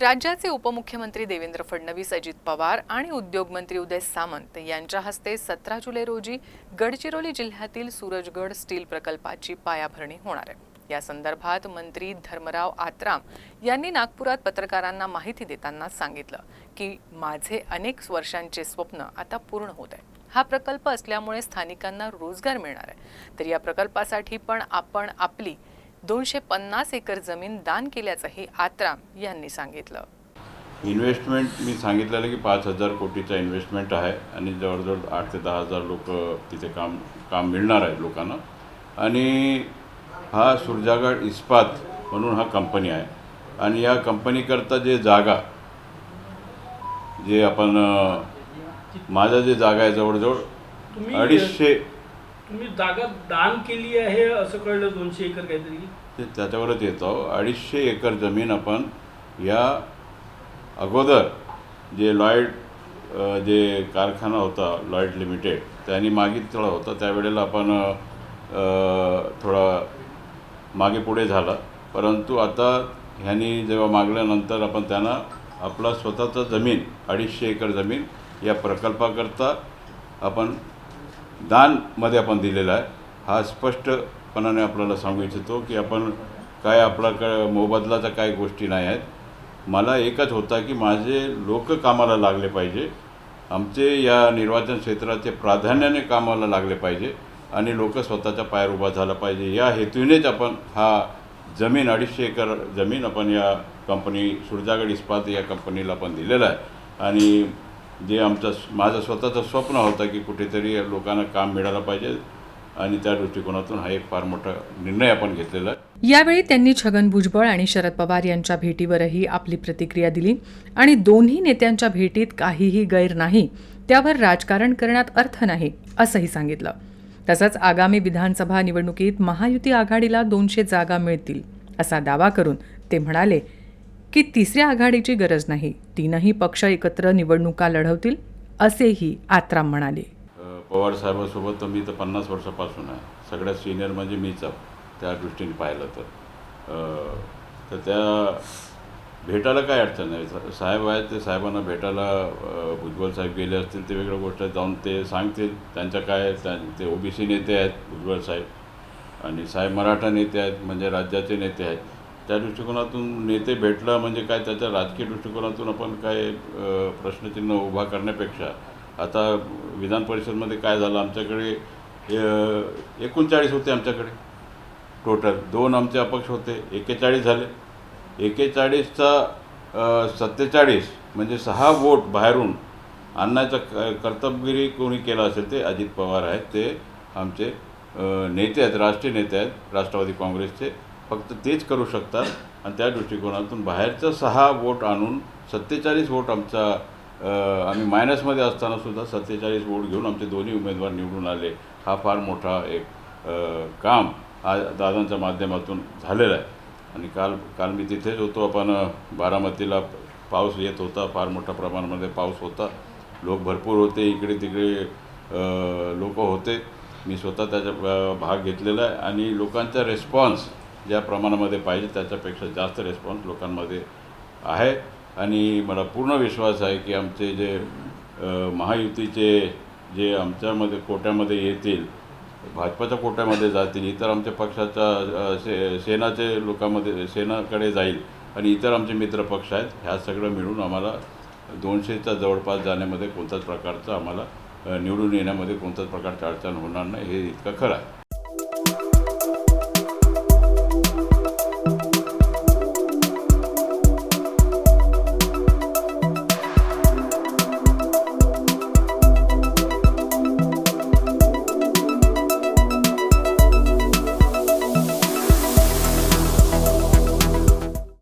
राज्याचे उपमुख्यमंत्री देवेंद्र फडणवीस अजित पवार आणि उद्योगमंत्री उदय सामंत यांच्या हस्ते सतरा जुलै रोजी गडचिरोली जिल्ह्यातील सूरजगड स्टील प्रकल्पाची पायाभरणी होणार आहे. या संदर्भात मंत्री धर्मराव आत्राम यांनी नागपुरात पत्रकारांना माहिती देताना सांगितलं की माझे अनेक वर्षांचे स्वप्न आता पूर्ण होत आहे. हा प्रकल्प असल्यामुळे स्थानिकांना रोजगार मिळणार आहे. तर या प्रकल्पासाठी पण आपण आपली दोनशे पन्नास एकर जमीन दान केल्याचंही आत्राम यांनी सांगितलं. इन्व्हेस्टमेंट मी सांगितलेलं की पाच हजार कोटीचा इन्व्हेस्टमेंट आहे आणि जवळजवळ आठ ते दहा हजार लोक तिथे काम काम मिळणार आहे लोकांना. आणि हा सुरजागड इस्पात म्हणून हा कंपनी आहे. आणि या कंपनीकरता जे जागा जे आपण माझा जे जागा आहे जवळजवळ अडीचशे तुम्ही जागा दान केली आहे असं कळलं दोनशे एकर काहीतरी? ते त्याच्यावरच येतो. अडीचशे एकर जमीन आपण या अगोदर जे लॉयड जे कारखाना होता लॉयड लिमिटेड त्यांनी मागितला होता. त्यावेळेला आपण थोडा मागे पुढे झाला. परंतु आता ह्यांनी जेव्हा मागल्यानंतर आपण त्यांना आपला स्वतःचा जमीन अडीचशे एकर जमीन या प्रकल्पाकरता आपण दानमध्ये आपण दिलेला आहे. हा स्पष्टपणाने आपल्याला सांगू इच्छितो की आपण काय आपला क मोबदलाचा काही गोष्टी नाही आहेत. मला एकच होता की माझे लोक कामाला लागले पाहिजे. आमचे या निर्वाचन क्षेत्राचे प्राधान्याने कामाला लागले पाहिजे आणि लोक स्वतःच्या पायावर उभा झाला पाहिजे. या हेतूनेच आपण हा जमीन अडीचशे एकर जमीन आपण या कंपनी सुरजागड इस्पात या कंपनीला आपण दिलेला आहे. आणि जे आमचं माझं स्वतःचं स्वप्न होतं की कुठेतरी लोकांना काम मिळालं पाहिजे आणि त्या दृष्टिकोनातून हा एक फार मोठा निर्णय आपण घेतलेला. यावेळी त्यांनी छगन भुजबळ आणि शरद पवार यांच्या भेटीवरही आपली प्रतिक्रिया दिली आणि दोन्ही नेत्यांच्या भेटीत काहीही गैर नाही त्यावर राजकारण करण्यात अर्थ नाही असंही सांगितलं. तसंच आगामी विधानसभा निवडणुकीत महायुती आघाडीला दोनशे जागा मिळतील असा दावा करून ते म्हणाले की तिसऱ्या आघाडीची गरज नाही. तीनही पक्ष एकत्र निवडणुका लढवतील असेही आत्राम म्हणाले. पवार साहेबासोबत तर मी तर पन्नास वर्षापासून आहे. सगळ्यात सिनियर म्हणजे मीच आहे त्या दृष्टीने पाहिलं तर. तर त्या भेटायला काय अडचण नाही साहेब आहेत ते साहेबांना भेटायला भुजबळ साहेब गेले असतील ते वेगळं गोष्ट जाऊन ते सांगतील त्यांच्या काय ते ओबीसी नेते आहेत भुजबळ साहेब. आणि साहेब मराठा नेते आहेत म्हणजे राज्याचे नेते आहेत. त्या दृष्टिकोनातून नेते भेटला म्हणजे काय त्याच्या राजकीय दृष्टिकोनातून आपण काय प्रश्नचिन्ह उभा करण्यापेक्षा आता विधान परिषदमध्ये काय झालं आमच्याकडे एकोणचाळीस होते आमच्याकडे. टोटल दोन आमचे अपक्ष होते एकेचाळीस झाले. एकेचाळीसचा सत्तेचाळीस म्हणजे सहा वोट बाहेरून आणण्याचा क कर्तबगिरी कोणी केला असेल ते अजित पवार आहेत ते आमचे नेते आहेत राष्ट्रीय नेते आहेत राष्ट्रवादी काँग्रेसचे. फक्त तेच करू शकतात. आणि त्या दृष्टिकोनातून बाहेरचं सहा वोट आणून सत्तेचाळीस वोट आमचा आम्ही मायनसमध्ये असतानासुद्धा सत्तेचाळीस वोट घेऊन आमचे दोन्ही उमेदवार निवडून आले. हा फार मोठा एक काम आज दादांच्या माध्यमातून झालेलं आहे. आणि काल काल मी तिथेच होतो. आपण बारामतीला पाऊस येत होता. फार मोठ्या प्रमाणामध्ये पाऊस होता. लोक भरपूर होते. इकडे तिकडे लोक होते. मी स्वतः त्याचा भाग घेतलेला आहे. आणि लोकांचा रेस्पॉन्स ज्या प्रमाणामध्ये पाहिजे त्याच्यापेक्षा जास्त रेस्पॉन्स लोकांमध्ये आहे. आणि मला पूर्ण विश्वास आहे की आमचे जे महायुतीचे जे आमच्यामध्ये कोट्यामध्ये येतील भाजपाच्या कोट्यामध्ये जातील इतर आमच्या पक्षाच्या से सेनाचे लोकांमध्ये सेनाकडे जाईल आणि इतर आमचे मित्र पक्ष आहेत ह्या सगळं मिळून आम्हाला दोनशेच्या जवळपास जाण्यामध्ये कोणत्याच प्रकारचं आम्हाला निवडून येण्यामध्ये कोणत्याच प्रकारची अडचण होणार नाही हे इतकं खरं आहे.